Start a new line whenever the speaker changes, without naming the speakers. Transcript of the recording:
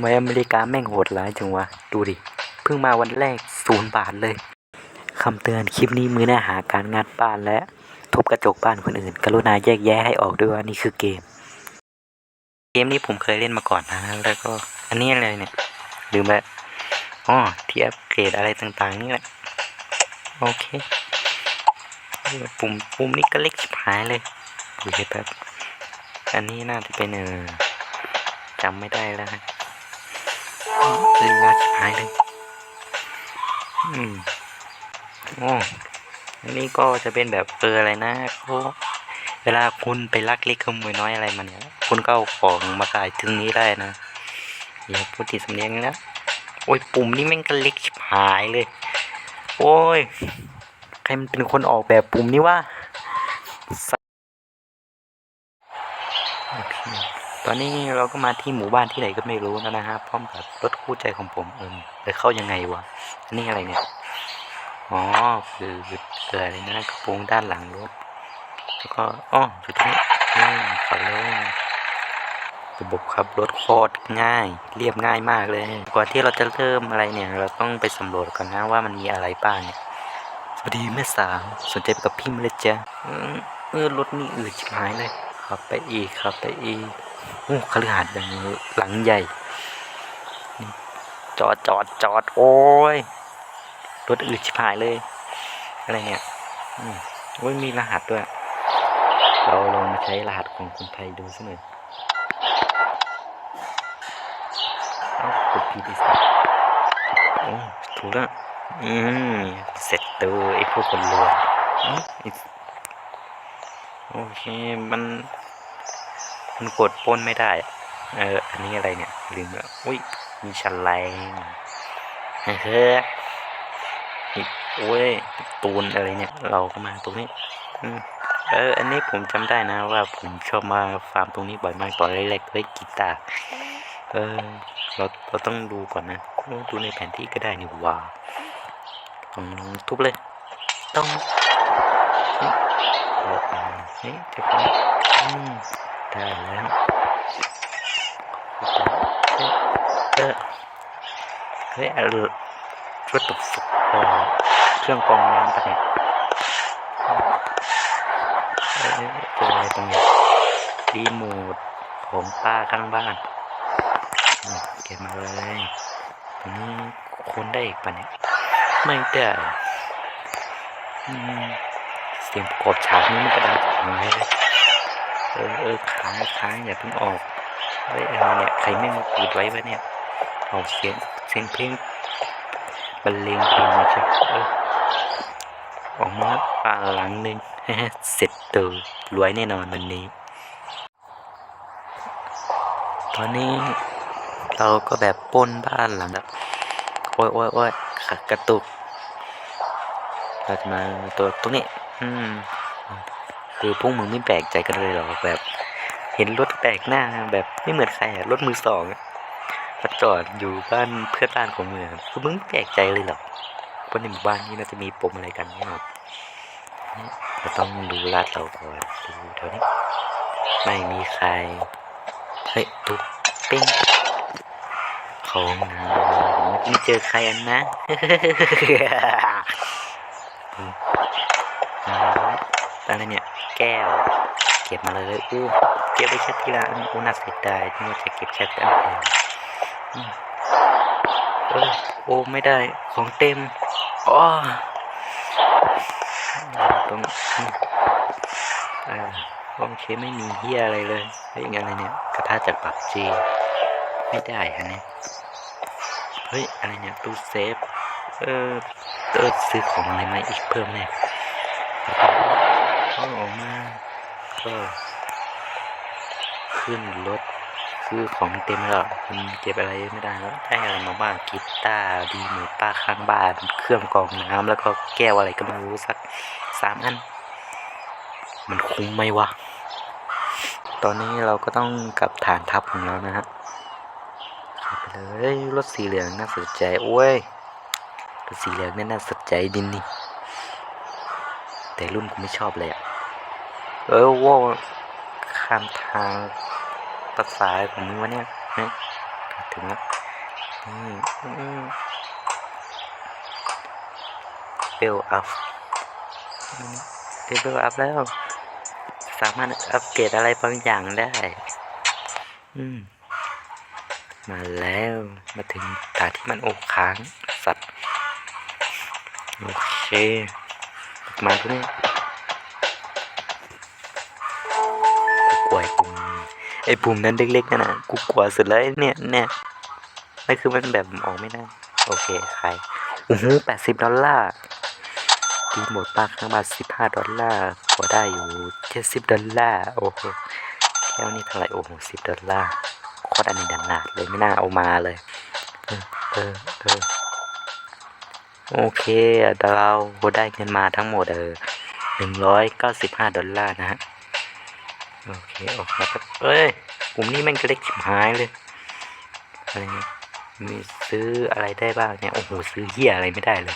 ไมอเมริกาแม่งโหดร้ายจังวะ ดูดิ เพิ่งมาวันแรกศูนย์บาทเลยคำเตือนคลิปนี้มือหน้าหาการงัดบ้านและทุบกระจกบ้านคนอื่น กรุณาแยกแยะให้ออกด้วยว่านี่คือเกม เกมนี้ผมเคยเล่นมาก่อนนะ แล้วก็อันนี้อะไรเนี่ยลืมไปอ๋อที่อัปเกรดอะไรต่างๆ นี่แหละ โอเค ปุ่มปุ่มนี้ก็เล็กชิบหายเลยดูสิแบบอันนี้น่าจะเป็นเออจำไม่ได้แล้วนะ ลีลาชิบหายเลยอืมโอ้อันนี้ก็จะเป็นแบบเอออะไรนะเขาเวลาคุณไปลักเล็กขโมยน้อยอะไรมาเนี่ยคุณก็เอาของมาขายถึงนี้ได้นะอย่าพูดติดสำเนียงนะโอ้ยปุ่มนี่แม่งก็เล็กชิบหายเลย โอ้ยใครมันเป็นคนออกแบบปุ่มนี้วะโอเค ตอนนี้เราก็มาที่หมู่บ้านที่ไหนก็ไม่รู้แล้วนะฮะพร้อมกับรถคู่ใจของผมเออจะเข้ายังไงวะอันนี้อะไรเนี่ยอ๋อคือเกิดอะไรนะกระโปรงด้านหลังรถแล้วก็อ๋ออยู่ตรงนี้นี่ขับเลยระบบขับรถโคตรง่าย เรียบง่ายมากเลยก่อนที่เราจะเริ่มอะไรเนี่ย เราต้องไปสำรวจก่อนนะว่ามันมีอะไรบ้างเนี่ยสวัสดีแม่สาวสนใจไปกับพี่ไหมเลยจ๊ะเออเออรถนี่อืดชิบหายเลยขับไปอีกขับไปอีก โอ้คฤหาสน์อย่างนี้หลังใหญ่ จอดจอดจอดโอ้ยรถอืดชิบหายเลย อะไรเนี่ยอืมโอ้ยมีรหัสด้วย เราลองมาใช้รหัสของคนไทยดูสักหน่อยเอ้ากดผิดอีกสักโอ้ถูกแล้วอืมเสร็จตัวไอ้พวกคนรวยโอเคมัน มันกดป้นไม่ได้อะเออ อันนี้อะไรเนี่ยลืมแล้วอุ้ยมีชันแรงเฮ้ยอีกโอ้ยตูนอะไรเนี่ย เราก็มาตรงนี้อืมเออ อันนี้ผมจำได้นะว่าผมชอบมาฟาร์มตรงนี้บ่อยมากตอนแรกๆเล่นกีตาร์เออเราเราต้องดูก่อนนะดูในแผนที่ก็ได้นี่ว่าลองทุบเลย ต้องเฮ้ยจะพออืม ได้แล้วเฮ้ยเออเฮ้ยอะไรถตกฟุกเออเครื่องกรองน้ำปะเนี่ยเอ้ยเจออะไรตรงนี้รีโมทของป้าข้างบ้านอืมเก็บมาเลยตรงนี้คนได้อีกปะเนี่ย ไม่ได้เสียงประกอบฉากนี้มันกระดังหายเลย เออเออค้างค้างอย่าเพิ่งออกเฮ้ยอะไรเนี่ยใครไม่มาปิดไว้วะเนี่ยเอาเสียงเสียงเพลงบรรเลงเพลงมาใช่เออออกมาป่าหลังหนึ่งเสร็จตัวรวยแน่นอนวันนี้ ตอนนี้เราก็แบบป้นบ้านหลังแบบโอ้ยโอ้ยโอ้ยขากระตุกเราจะมาตัวตรงนี้ อืม คือพวกมึงไม่แปลกใจกันเลยหรอแบบ เห็นรถแปลกหน้าแบบไม่เหมือนใครอะรถมือสองอะมาจอดอยู่บ้านเพื่อนบ้านของมึงอะคือมึงแปลกใจเลยหรอว่าในหมู่บ้านนี้น่าจะมีปมอะไรกันแน่นอนเราต้องดูลาดเราก่อนดูแถวนี้ไม่มีใครเฮ้ยตุ๊กปิ้งของนะไม่เจอใครอันนะอะไรเนี่ย แก้ว เก็บมาเลยอู้เก็บไว้แค่ทีละอู้น่าเสียดายที่จะเก็บแค่อันเดียวอืมเออโอ้ไม่ได้ของเต็มอ๋อต้องอืมอ่าโอเคไม่มีเฮียอะไรเลยเฮ้ยอะไรเนี่ยกระทะจากปักจีไม่ได้ฮะเนี่ยเฮ้ยอะไรเนี่ยตู้เซฟเออเออซื้อของอะไรมาอีกเพิ่มเนี่ยเข้าออกมา ก็ขึ้นรถคือของเต็มแล้วมันเก็บอะไรไม่ได้แล้วได้อะไรมาบ้างกีตาร์ดีหมูป้าข้างบ้าน เครื่องกรองน้ำแล้วก็แก้วอะไรก็ไม่รู้สักสามอัน มันคุ้มไหมวะ ตอนนี้เราก็ต้องกลับฐานทัพของเรานะฮะขับไปเลยรถสีเหลืองน่าสนใจโอ้ยรถสีเหลืองนี่น่าสนใจดินนี่แต่รุ่นกูไม่ชอบเลยอะ เออว่าข้ามทางภาษาของมึงวะเนี่ยเฮ้ยถึงแล้วนี่อืมเบลอัพเบลอัพแล้ว สามารถอัปเกรดอะไรบางอย่างได้ อืมมาแล้วมาถึงตาที่มันโอกค้างสัตว์ โอเค มาตรงนี้ กูกลัวไอ้ปุ่มไอ้ปุ่มนั้นเล็กๆนั่นน่ะกูกลัวสุดเลยเนี่ยเนี่ยนั่นคือมันแบบออกไม่ได้โอเคใครโอ้โหแปดสิบดอลลาร์ดีหมดปากข้างบาทสิบห้าดอลลาร์พอได้อยู่เจ็ดสิบดอลลาร์โอ้โหแค่นี้เท่าไหร่โอ้โหสิบดอลลาร์โคตรอันนี้ดันหนาดเลยไม่น่าเอามาเลยเออเออเออโอเคแต่เราได้เงินมาทั้งหมดเออหนึ่งร้อยเก้าสิบห้าดอลลาร์นะฮะ โอเคออเคครับเอ้ยกลุ่มนี้แม่งก็เล็กชิบหายเลยอะไรเนี่ยมีซื้ออะไรได้บ้างเนี่ย โอ้โห ซื้อเหี้ยอะไรไม่ได้เลย